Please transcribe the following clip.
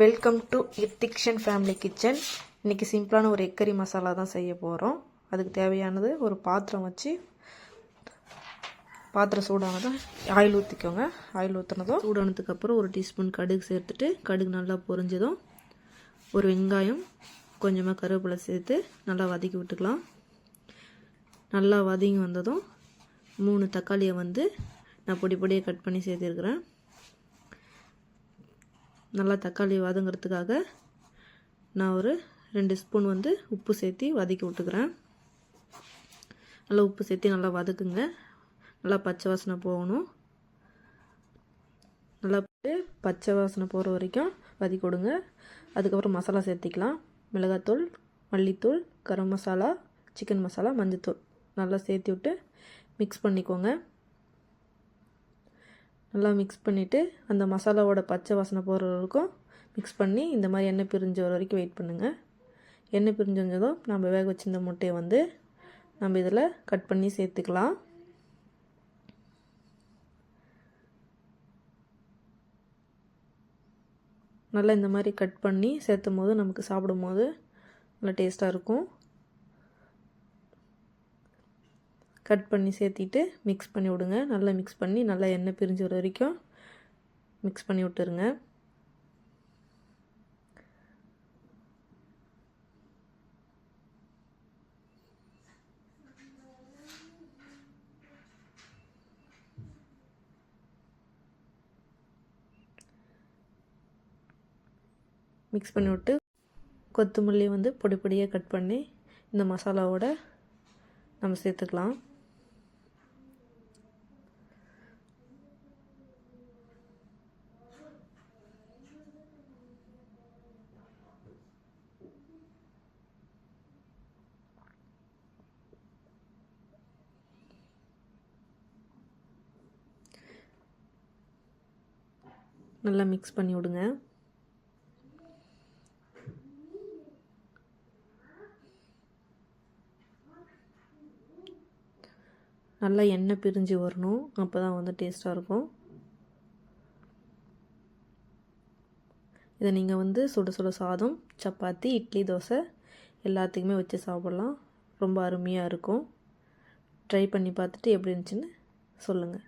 Welcome to Irthikshan family kitchen இன்றைக்கி சிம்பிளான ஒரு எக்கரி மசாலா தான் செய்ய போகிறோம் அதுக்கு தேவையானது ஒரு பாத்திரம் வச்சு பாத்திரம் சூடானதும் ஆயில் ஊற்றிக்கோங்க ஆயில் ஊற்றினதும் சூடானதுக்கப்புறம் ஒரு டீஸ்பூன் கடுகு சேர்த்துட்டு கடுகு நல்லா பொரிஞ்சதும் ஒரு வெங்காயம் கொஞ்சமாக கருவேப்பிலை சேர்த்து நல்லா வதக்கி விட்டுக்கலாம். நல்லா வதங்கி வந்ததும் மூணு தக்காளியை வந்து நான் பொடி பொடியாக கட் பண்ணி சேர்த்துருக்குறேன். நல்லா தக்காளி வதங்கிறதுக்காக நான் ஒரு ரெண்டு ஸ்பூன் வந்து உப்பு சேர்த்து வதக்கி விட்டுக்கிறேன். நல்லா உப்பு சேர்த்து நல்லா வதக்குங்க. நல்லா பச்சை வாசனை போகணும். நல்லா பச்சை வாசனை போகிற வரைக்கும் வதக்கி கொடுங்க அதுக்கப்புறம் மசாலா சேர்த்திக்கலாம். மிளகாத்தூள் மல்லித்தூள் கரம் மசாலா சிக்கன் மசாலா மஞ்சத்தூள். நல்லா சேர்த்து விட்டு மிக்ஸ் பண்ணிக்கோங்க. நல்லா மிக்ஸ் பண்ணிவிட்டு அந்த மசாலாவோட பச்சை வாசனை போகிற வரைக்கும் மிக்ஸ் பண்ணி இந்த மாதிரி எண்ணெய் பிரிஞ்ச வர வரைக்கும் வெயிட் பண்ணுங்கள் எண்ணெய் பிரிஞ்சு வந்ததும் நம்ம வேக வச்சிருந்த முட்டையை வந்து நம்ம இதில் கட் பண்ணி சேர்த்துக்கலாம். நல்லா இந்த மாதிரி கட் பண்ணி சேர்த்தும் போது நமக்கு சாப்பிடும் போது நல்லா டேஸ்ட்டாக இருக்கும். கட் பண்ணி சேர்த்திட்டு மிக்ஸ் பண்ணி விடுங்க. நல்லா மிக்ஸ் பண்ணி நல்லா எண்ணெய் பிரிஞ்சு வர வரைக்கும் மிக்ஸ் பண்ணி விட்டுருங்க. மிக்ஸ் பண்ணி விட்டு கொத்தமல்லி வந்து பொடி பொடியாக கட் பண்ணி இந்த மசாலாவோட நம்ம சேர்த்துக்கலாம். நல்லா மிக்ஸ் பண்ணி விடுங்க. நல்லா எண்ணெய் பிரிஞ்சு வரணும். அப்போ தான் வந்து டேஸ்ட்டாக இருக்கும். இதை நீங்கள் வந்து சுட சுட சாதம் சப்பாத்தி இட்லி தோசை எல்லாத்துக்குமே வச்சு சாப்பிட்லாம். ரொம்ப அருமையாக இருக்கும். ட்ரை பண்ணி பார்த்துட்டு எப்படி இருந்துச்சுன்னு சொல்லுங்கள்